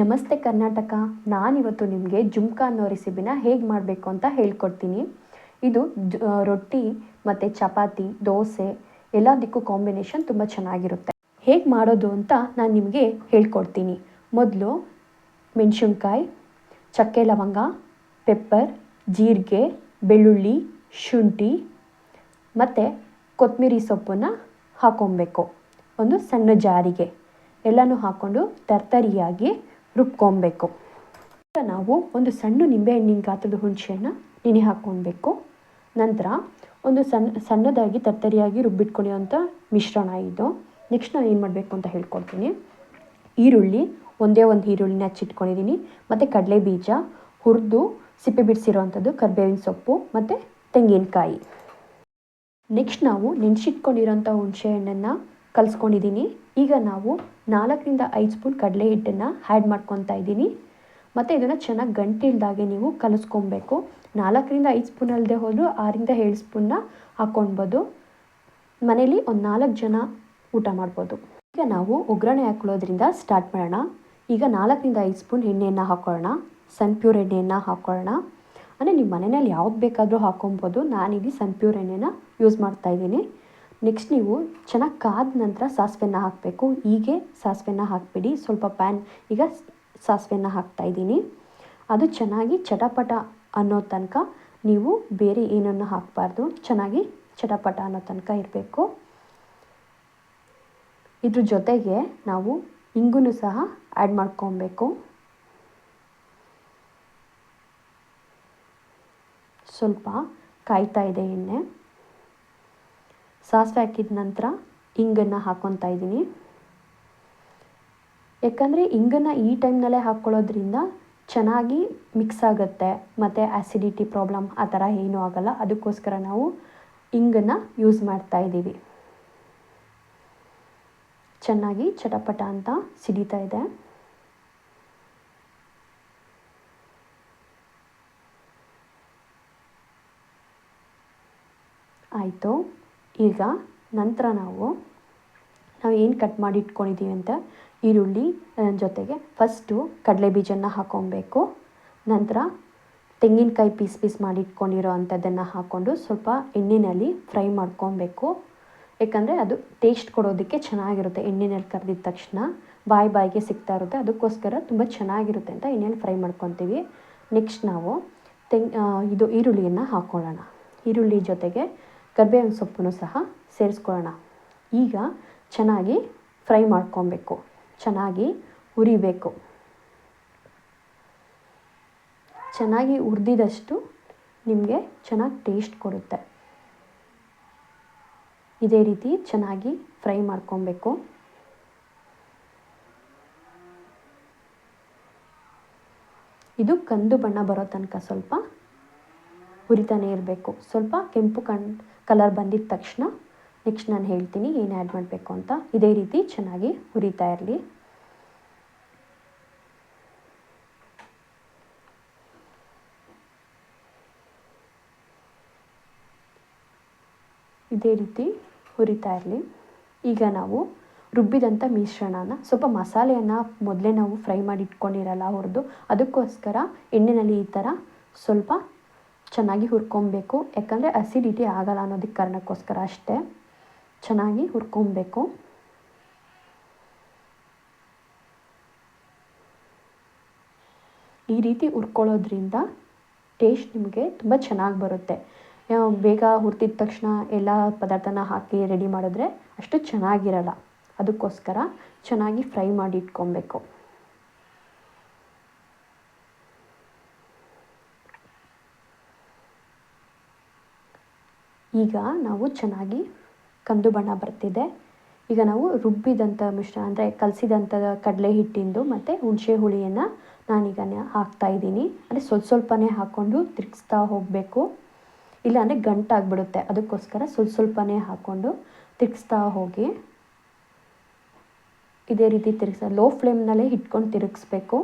ನಮಸ್ತೆ ಕರ್ನಾಟಕ. ನಾನಿವತ್ತು ನಿಮಗೆ ಜುಮ್ಕಾ ಅನ್ನೋ ರೆಸಿಪಿನ ಹೇಗೆ ಮಾಡಬೇಕು ಅಂತ ಹೇಳ್ಕೊಡ್ತೀನಿ. ಇದು ರೊಟ್ಟಿ ಮತ್ತು ಚಪಾತಿ, ದೋಸೆ ಎಲ್ಲದಕ್ಕೂ ಕಾಂಬಿನೇಷನ್ ತುಂಬ ಚೆನ್ನಾಗಿರುತ್ತೆ. ಹೇಗೆ ಮಾಡೋದು ಅಂತ ನಾನು ನಿಮಗೆ ಹೇಳ್ಕೊಡ್ತೀನಿ. ಮೊದಲು ಮೆಣಸಿನ್ಕಾಯಿ, ಚಕ್ಕೆ ಲವಂಗ, ಪೆಪ್ಪರ್, ಜೀರಿಗೆ, ಬೆಳ್ಳುಳ್ಳಿ, ಶುಂಠಿ ಮತ್ತು ಕೊತ್ತಂಬರಿ ಸೊಪ್ಪನ್ನು ಹಾಕ್ಕೊಬೇಕು ಒಂದು ಸಣ್ಣ ಜಾರಿಗೆ. ಎಲ್ಲನೂ ಹಾಕ್ಕೊಂಡು ತರ್ತರಿಯಾಗಿ ರುಬ್ಕೊಬೇಕು. ಈಗ ನಾವು ಒಂದು ಸಣ್ಣ ನಿಂಬೆಹಣ್ಣಿನ ಗಾತ್ರದ ಹುಣಸೆಹಣ್ಣ ನೆನೆ ಹಾಕ್ಕೊಳ್ಬೇಕು. ನಂತರ ಒಂದು ಸಣ್ಣ ಸಣ್ಣದಾಗಿ ತರ್ತರಿಯಾಗಿ ರುಬ್ಬಿಟ್ಕೊಂಡಿರೋಂಥ ಮಿಶ್ರಣ ಇದು. ನೆಕ್ಸ್ಟ್ ನಾನು ಏನು ಮಾಡಬೇಕು ಅಂತ ಹೇಳ್ಕೊಡ್ತೀನಿ. ಈರುಳ್ಳಿ, ಒಂದೇ ಒಂದು ಈರುಳ್ಳಿನ ಹಚ್ಚಿಟ್ಕೊಂಡಿದ್ದೀನಿ ಮತ್ತು ಕಡಲೆ ಬೀಜ ಹುರಿದು ಸಿಪ್ಪೆ ಬಿಡಿಸಿರುವಂಥದ್ದು ಕರ್ಬೇವಿನ ಸೊಪ್ಪು, ಮತ್ತು ತೆಂಗಿನಕಾಯಿ. ನೆಕ್ಸ್ಟ್ ನಾವು ನೆನೆಸಿಟ್ಕೊಂಡಿರೋಂಥ ಹುಣಸೆ ಹಣ್ಣನ್ನು ಕಲಿಸ್ಕೊಂಡಿದ್ದೀನಿ ಈಗ ನಾವು ನಾಲ್ಕರಿಂದ ಐದು ಸ್ಪೂನ್ ಕಡಲೆ ಹಿಟ್ಟನ್ನು ಆ್ಯಡ್ ಮಾಡ್ಕೊತಾ ಇದ್ದೀನಿ. ಮತ್ತು ಇದನ್ನು ಚೆನ್ನಾಗಿ ಗಂಟಿಲ್ದಾಗೆ ನೀವು ಕಲಿಸ್ಕೊಬೇಕು. ನಾಲ್ಕರಿಂದ ಐದು ಸ್ಪೂನ್ ಅಲ್ಲದೆ ಹೋದರೂ ಆರಿಂದ ಏಳು ಸ್ಪೂನ್ನ ಹಾಕ್ಕೊಳ್ಬೋದು. ಮನೇಲಿ ಒಂದು ನಾಲ್ಕು ಜನ ಊಟ ಮಾಡ್ಬೋದು. ಈಗ ನಾವು ಒಗ್ಗರಣೆ ಹಾಕೊಳ್ಳೋದ್ರಿಂದ ಸ್ಟಾರ್ಟ್ ಮಾಡೋಣ. ಈಗ ನಾಲ್ಕರಿಂದ ಐದು ಸ್ಪೂನ್ ಎಣ್ಣೆಯನ್ನು ಹಾಕೊಳ್ಳೋಣ. ಸನ್ಪ್ಯೂರ್ ಎಣ್ಣೆಯನ್ನು ಹಾಕೊಳ್ಳೋಣ. ಅಂದರೆ ನಿಮ್ಮ ಮನೆಯಲ್ಲಿ ಯಾವ್ದು ಬೇಕಾದರೂ ಹಾಕೊಬೋದು ನಾನಿಲ್ಲಿ ಸನ್ಪ್ಯೂರ್ ಎಣ್ಣೆನ ಯೂಸ್ ಮಾಡ್ತಾ ಇದ್ದೀನಿ. ನೆಕ್ಸ್ಟ್ ನೀವು ಚೆನ್ನಾಗಿ ಕಾದ ನಂತರ ಸಾಸಿವೆನ ಹಾಕಬೇಕು. ಹೀಗೆ ಸಾಸಿವೆನ ಹಾಕಿಬಿಡಿ. ಸ್ವಲ್ಪ ಪ್ಯಾನ್ ಈಗ ಸಾಸಿವೆನ ಹಾಕ್ತಾ ಇದ್ದೀನಿ. ಅದು ಚೆನ್ನಾಗಿ ಚಟಪಟ ಅನ್ನೋ ತನಕ ನೀವು ಬೇರೆ ಏನನ್ನು ಹಾಕಬಾರ್ದು. ಚೆನ್ನಾಗಿ ಚಟಪಟ ಅನ್ನೋ ತನಕ ಇರಬೇಕು. ಇದ್ರ ಜೊತೆಗೆ ನಾವು ಇಂಗು ಸಹ ಆ್ಯಡ್ ಮಾಡ್ಕೊಬೇಕು. ಸ್ವಲ್ಪ ಕಾಯ್ತಾ ಇದೆ ಎಣ್ಣೆ. ಸಾಸಿವೆ ಹಾಕಿದ ನಂತರ ಇಂಗನ್ನು ಹಾಕ್ಕೊತಾ ಇದ್ದೀನಿ. ಯಾಕಂದರೆ ಇಂಗನ್ನು ಈ ಟೈಮ್ನಲ್ಲೇ ಹಾಕ್ಕೊಳ್ಳೋದ್ರಿಂದ ಚೆನ್ನಾಗಿ ಮಿಕ್ಸ್ ಆಗುತ್ತೆ. ಮತ್ತು ಆ್ಯಸಿಡಿಟಿ ಪ್ರಾಬ್ಲಮ್ ಆ ಥರ ಏನೂ ಆಗೋಲ್ಲ. ಅದಕ್ಕೋಸ್ಕರ ನಾವು ಇಂಗನ್ನು ಯೂಸ್ ಮಾಡ್ತಾ ಇದ್ದೀವಿ. ಚೆನ್ನಾಗಿ ಚಟಪಟ ಅಂತ ಸಿಡಿತಾ ಇದೆ. ಆಯಿತು. ಈಗ ನಂತರ ನಾವು ನಾವು ಏನು ಕಟ್ ಮಾಡಿ ಇಟ್ಕೊಂಡಿದ್ದೀವಿ ಅಂತ ಈರುಳ್ಳಿ ಜೊತೆಗೆ ಫಸ್ಟು ಕಡಲೆ ಬೀಜನ ಹಾಕ್ಕೊಬೇಕು ನಂತರ ತೆಂಗಿನಕಾಯಿ ಪೀಸ್ ಪೀಸ್ ಮಾಡಿ ಇಟ್ಕೊಂಡಿರೋ ಅಂಥದ್ದನ್ನು ಹಾಕ್ಕೊಂಡು ಸ್ವಲ್ಪ ಎಣ್ಣೆಯಲ್ಲಿ ಫ್ರೈ ಮಾಡ್ಕೊಬೇಕು. ಯಾಕಂದರೆ ಅದು ಟೇಸ್ಟ್ ಕೊಡೋದಕ್ಕೆ ಚೆನ್ನಾಗಿರುತ್ತೆ ಎಣ್ಣೆನಲ್ಲಿ ಕರೆದಿದ ತಕ್ಷಣ. ಬಾಯಿ ಬಾಯಿಗೆ ಸಿಗ್ತಾ ಇರುತ್ತೆ, ಅದಕ್ಕೋಸ್ಕರ ತುಂಬ ಚೆನ್ನಾಗಿರುತ್ತೆ ಅಂತ ಎಣ್ಣೆಯಲ್ಲಿ ಫ್ರೈ ಮಾಡ್ಕೊತೀವಿ. ನೆಕ್ಸ್ಟ್ ನಾವು ತೆಂಗ್ ಇದು ಈರುಳ್ಳಿಯನ್ನು ಹಾಕ್ಕೊಳ್ಳೋಣ ಈರುಳ್ಳಿ ಜೊತೆಗೆ ಕರ್ಬೇವಿನ ಸೊಪ್ಪನ್ನು ಸಹ ಸೇರಿಸ್ಕೊಳ್ಳೋಣ. ಈಗ ಚೆನ್ನಾಗಿ ಫ್ರೈ ಮಾಡ್ಕೊಬೇಕು. ಚೆನ್ನಾಗಿ ಹುರಿಬೇಕು. ಚೆನ್ನಾಗಿ ಹುರಿದಿದಷ್ಟು ನಿಮಗೆ ಚೆನ್ನಾಗಿ ಟೇಸ್ಟ್ ಕೊಡುತ್ತೆ. ಇದೇ ರೀತಿ ಚೆನ್ನಾಗಿ ಫ್ರೈ ಮಾಡ್ಕೊಬೇಕು. ಇದು ಕಂದು ಬಣ್ಣ ಬರೋ ತನಕ ಸ್ವಲ್ಪ ಹುರಿತಾನೆ ಇರಬೇಕು. ಸ್ವಲ್ಪ ಕೆಂಪು ಕಣ್ ಕಲರ್ ಬಂದಿದ ತಕ್ಷಣ ನೆಕ್ಸ್ಟ್ ನಾನು ಹೇಳ್ತೀನಿ ಏನು ಆ್ಯಡ್ ಮಾಡಬೇಕು ಅಂತ. ಇದೇ ರೀತಿ ಚೆನ್ನಾಗಿ ಹುರಿತಾ ಇರಲಿ. ಇದೇ ರೀತಿ ಹುರಿತಾ ಇರಲಿ. ಈಗ ನಾವು ರುಬ್ಬಿದಂಥ ಮಿಶ್ರಣನ, ಸ್ವಲ್ಪ ಮಸಾಲೆಯನ್ನು ಮೊದಲೇ ನಾವು ಫ್ರೈ ಮಾಡಿ ಇಟ್ಕೊಂಡಿರಲ್ಲ ಹುರಿದು ಅದಕ್ಕೋಸ್ಕರ ಎಣ್ಣೆಯಲ್ಲಿ ಈ ಥರ ಸ್ವಲ್ಪ ಚೆನ್ನಾಗಿ ಹುರ್ಕೊಬೇಕು. ಯಾಕಂದರೆ ಅಸಿಡಿಟಿ ಆಗಲ್ಲ ಅನ್ನೋದಕ್ಕೆ ಕಾರಣಕ್ಕೋಸ್ಕರ ಅಷ್ಟೇ. ಚೆನ್ನಾಗಿ ಹುರ್ಕೊಬೇಕು. ಈ ರೀತಿ ಹುರ್ಕೊಳ್ಳೋದ್ರಿಂದ ಟೇಸ್ಟ್ ನಿಮಗೆ ತುಂಬ ಚೆನ್ನಾಗಿ ಬರುತ್ತೆ. ಬೇಗ ಹುರ್ತಿದ ತಕ್ಷಣ ಎಲ್ಲ ಪದಾರ್ಥನ ಹಾಕಿ ರೆಡಿ ಮಾಡಿದ್ರೆ ಅಷ್ಟು ಚೆನ್ನಾಗಿರಲ್ಲ. ಅದಕ್ಕೋಸ್ಕರ ಚೆನ್ನಾಗಿ ಫ್ರೈ ಮಾಡಿ ಇಟ್ಕೊಬೇಕು. ಈಗ ನಾವು ಚೆನ್ನಾಗಿ ಕಂದು ಬಣ್ಣ ಬರ್ತಿದೆ. ಈಗ ನಾವು ರುಬ್ಬಿದಂಥ ಮಿಶ್ರಣ ಅಂದರೆ ಕಲಸಿದಂಥ ಕಡಲೆ ಹಿಟ್ಟಿಂದು ಮತ್ತು ಹುಣಸೆ ಹುಳಿಯನ್ನು ನಾನೀಗ ಹಾಕ್ತಾ ಇದ್ದೀನಿ. ಅಂದರೆ ಸ್ವಲ್ಪ ಸ್ವಲ್ಪನೇ ಹಾಕ್ಕೊಂಡು ತಿರುಗಿಸ್ತಾ ಹೋಗಬೇಕು. ಇಲ್ಲಾಂದರೆ ಗಂಟಾಗ್ಬಿಡುತ್ತೆ ಅದಕ್ಕೋಸ್ಕರ ಸ್ವಲ್ಪ ಸ್ವಲ್ಪನೇ ಹಾಕ್ಕೊಂಡು ತಿರುಗಿಸ್ತಾ ಹೋಗಿ ಇದೇ ರೀತಿ ತಿರುಗಿಸ ಲೋ ಫ್ಲೇಮ್ನಲ್ಲೇ ಇಟ್ಕೊಂಡು ತಿರುಗಿಸ್ಬೇಕು.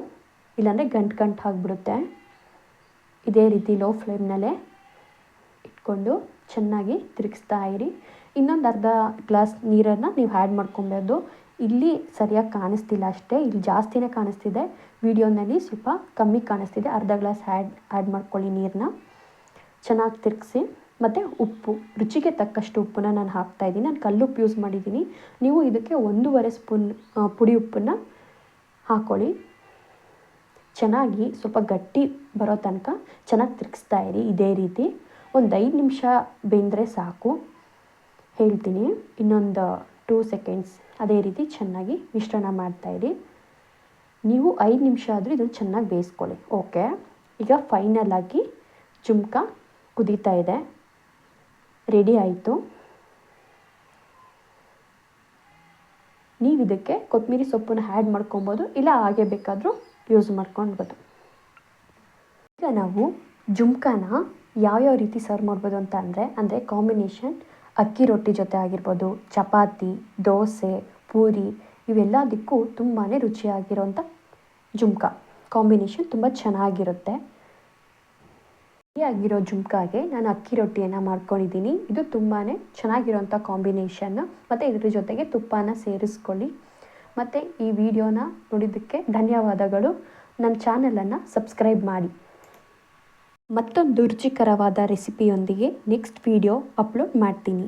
ಇಲ್ಲಾಂದರೆ ಗಂಟು ಗಂಟು ಆಗ್ಬಿಡುತ್ತೆ. ಇದೇ ರೀತಿ ಲೋ ಫ್ಲೇಮ್ನಲ್ಲೇ ಇಟ್ಕೊಂಡು ಚೆನ್ನಾಗಿ ತಿರುಗಿಸ್ತಾ ಇರಿ. ಇನ್ನೊಂದು ಅರ್ಧ ಗ್ಲಾಸ್ ನೀರನ್ನು ನೀವು ಆ್ಯಡ್ ಮಾಡ್ಕೊಬೋದು. ಇಲ್ಲಿ ಸರಿಯಾಗಿ ಕಾಣಿಸ್ತಿಲ್ಲ ಅಷ್ಟೇ, ಇಲ್ಲಿ ಜಾಸ್ತಿನೇ ಕಾಣಿಸ್ತಿದೆ. ವಿಡಿಯೋನಲ್ಲಿ ಸ್ವಲ್ಪ ಕಮ್ಮಿ ಕಾಣಿಸ್ತಿದೆ. ಅರ್ಧ ಗ್ಲಾಸ್ ಆ್ಯಡ್ ಆ್ಯಡ್ ಮಾಡ್ಕೊಳ್ಳಿ ನೀರನ್ನ ಚೆನ್ನಾಗಿ ತಿರುಗಿಸಿ. ಮತ್ತು ಉಪ್ಪು, ರುಚಿಗೆ ತಕ್ಕಷ್ಟು ಉಪ್ಪನ್ನ ನಾನು ಹಾಕ್ತಾಯಿದ್ದೀನಿ ನಾನು ಕಲ್ಲುಪ್ಪು ಯೂಸ್ ಮಾಡಿದ್ದೀನಿ. ನೀವು ಇದಕ್ಕೆ ಒಂದೂವರೆ ಸ್ಪೂನ್ ಪುಡಿ ಉಪ್ಪನ್ನು ಹಾಕ್ಕೊಳ್ಳಿ ಚೆನ್ನಾಗಿ ಸ್ವಲ್ಪ ಗಟ್ಟಿ ಬರೋ ತನಕ ಚೆನ್ನಾಗಿ ತಿರುಗಿಸ್ತಾ ಇರಿ. ಇದೇ ರೀತಿ. ಒಂದು ಐದು ನಿಮಿಷ ಬೆಂದರೆ ಸಾಕು. ಹೇಳ್ತೀನಿ, ಇನ್ನೊಂದು ಟೂ ಸೆಕೆಂಡ್ಸ್ ಅದೇ ರೀತಿ ಚೆನ್ನಾಗಿ ಮಿಶ್ರಣ ಮಾಡ್ತಾಯಿರಿ ನೀವು ಐದು ನಿಮಿಷ ಆದರೂ ಇದನ್ನು ಚೆನ್ನಾಗಿ ಬೇಯಿಸ್ಕೊಳ್ಳಿ, ಓಕೆ? ಈಗ ಫೈನಲ್ ಆಗಿ ಕುದೀತಾ ಇದೆ. ರೆಡಿ ಆಯಿತು. ನೀವು ಇದಕ್ಕೆ ಕೊತ್ತಂಬರಿ ಸೊಪ್ಪನ್ನು ಆ್ಯಡ್ ಮಾಡ್ಕೊಬೋದು, ಇಲ್ಲ ಹಾಗೆ ಬೇಕಾದರೂ ಯೂಸ್ ಮಾಡ್ಕೊಳ್ಬೋದು ಈಗ ನಾವು ಜುಮ್ಕಾನ ಯಾವ್ಯಾವ ರೀತಿ ಸರ್ವ್ ಮಾಡ್ಬೋದು ಅಂತ ಅಂದರೆ ಅಂದರೆ ಕಾಂಬಿನೇಷನ್ ಅಕ್ಕಿ ರೊಟ್ಟಿ ಜೊತೆ ಆಗಿರ್ಬೋದು, ಚಪಾತಿ, ದೋಸೆ, ಪೂರಿ ಇವೆಲ್ಲದಕ್ಕೂ ತುಂಬಾ ರುಚಿಯಾಗಿರೋಂಥ ಜುಮ್ಕ. ಕಾಂಬಿನೇಷನ್ ತುಂಬ ಚೆನ್ನಾಗಿರುತ್ತೆ. ಆಗಿರೋ ಜುಮ್ಕಾಗೆ ನಾನು ಅಕ್ಕಿ ರೊಟ್ಟಿಯನ್ನು ಮಾಡ್ಕೊಂಡಿದ್ದೀನಿ. ಇದು ತುಂಬಾ ಚೆನ್ನಾಗಿರೋಂಥ ಕಾಂಬಿನೇಷನ್ ಮತ್ತು ಇದ್ರ ಜೊತೆಗೆ ತುಪ್ಪನ ಸೇರಿಸ್ಕೊಳ್ಳಿ. ಮತ್ತು ಈ ವಿಡಿಯೋನ ನೋಡಿದ್ದಕ್ಕೆ ಧನ್ಯವಾದಗಳು. ನನ್ನ ಚಾನಲನ್ನು ಸಬ್ಸ್ಕ್ರೈಬ್ ಮಾಡಿ. ಮತ್ತೊಂದು ರುಚಿಕರವಾದ ರೆಸಿಪಿಯೊಂದಿಗೆ ನೆಕ್ಸ್ಟ್ ವಿಡಿಯೋ ಅಪ್ಲೋಡ್ ಮಾಡ್ತೀನಿ.